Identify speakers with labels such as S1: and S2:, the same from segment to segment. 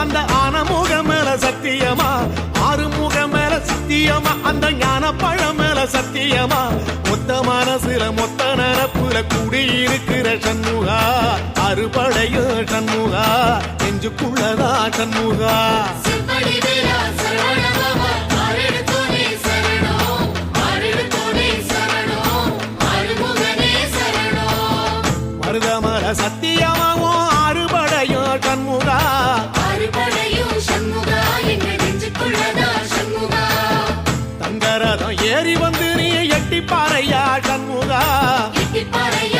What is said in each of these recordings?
S1: அந்த ஆனமுக மேல சத்தியமா? ஆறுமுக மேல சத்தியமா? அந்த ஞான பழம் மேல சத்தியமா? மொத்த மனசுல மொத்த நிரப்புல கூடியிருக்கிற சண்முகா அறுபடைய சண்முகா நெஞ்சுக்குள்ளதா சண்முகா? படையா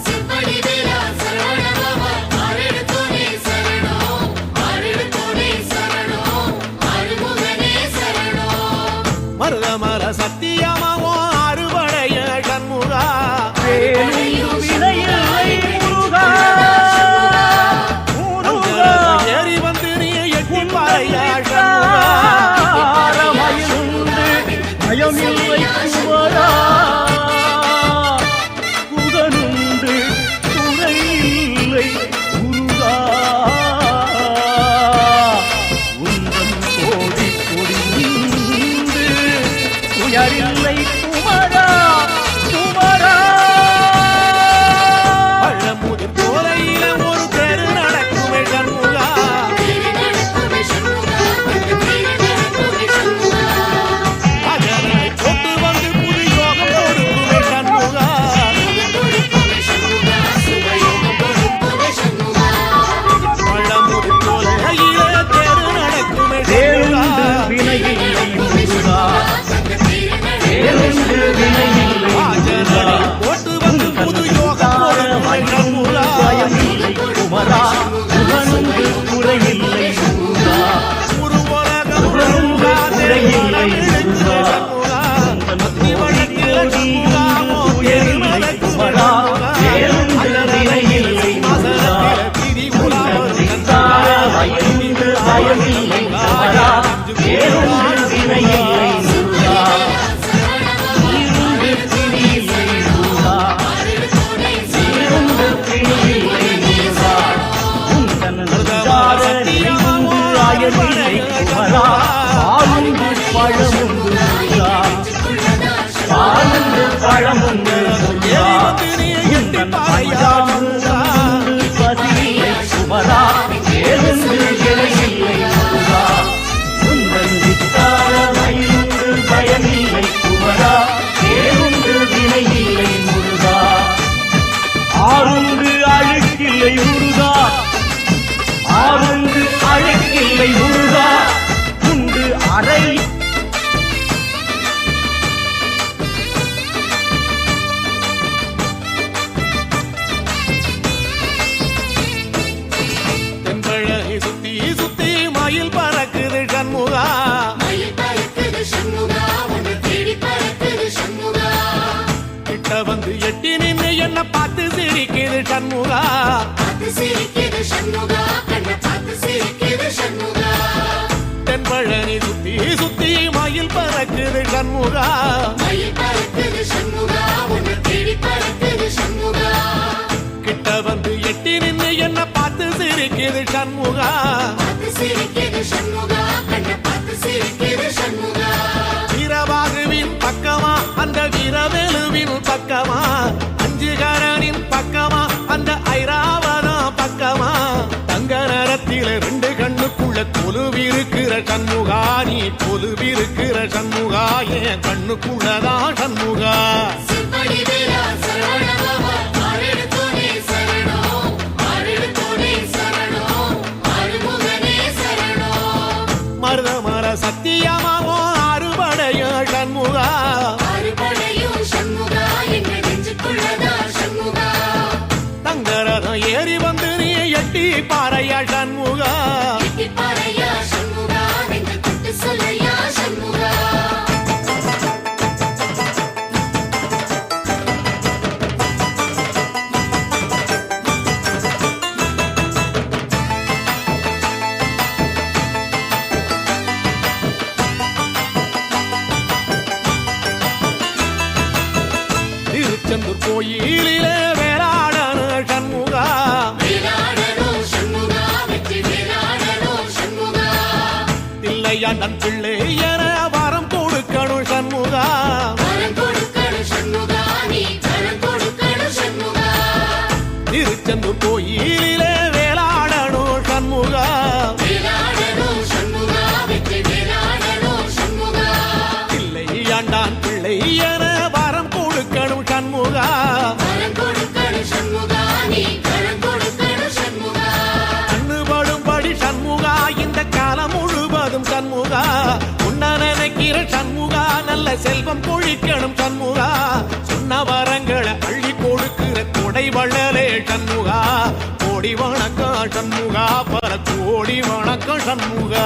S2: அறிந்த உள்ளதா பாலுண்டு பழமுண்டு உள்ளதா பாலுண்டு பழமுண்டு உள்ளதா என் பையாமுள்ளா பதிலை சுமரா ஏதுண்டு கிளையில்லை உள்ளதா உங்கள் அழுக்கில்லை முருகா ஆறுண்டு அழுக்கில்லை முருகா அறை
S1: தென்பழகி சுத்தி சுத்தி மயில் பறக்குது
S2: கண்முகா
S1: கிட்ட வந்து எட்டி நின்று என்ன பார்த்து சிரிக்குது சண்முகா.
S2: சிரிக்குது சண்முகா. சண்முகா. கிட்ட வந்து எட்டி
S1: நின்று என்ன பார்த்து சிரிக்குது சண்முகா. வீரவாகுவின் பக்கமா அந்த வீரவேலுவின் பக்கமா. அஞ்சுகார சண்முகா நீ பொதுவிருக்கிற சண்முகா என் கண்ணுக்குள்ளதான் சண்முகா. நன் பிள்ளைய. நல்ல செல்வம் பொழிக்கணும் சண்முகா. சொன்ன வரங்களை அள்ளி கொடுக்கிற கொடை வள்ளலே சண்முகா. கோடி வணக்கம் சண்முகா பல கோடி வணக்கம் சண்முகா.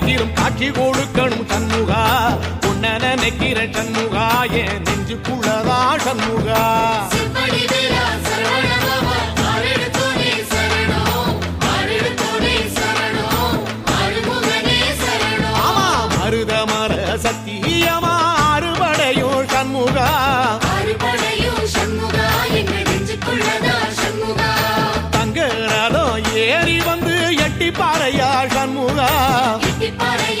S1: மேலும் காட்சி கொடுக்கணும் சண்முகா. உன்ன நினைக்கிற சண்முகா என்
S2: நெஞ்சு குளதா சண்முகா. பாசி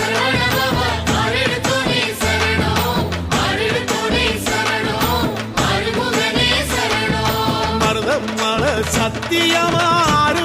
S2: சத்தியமாறு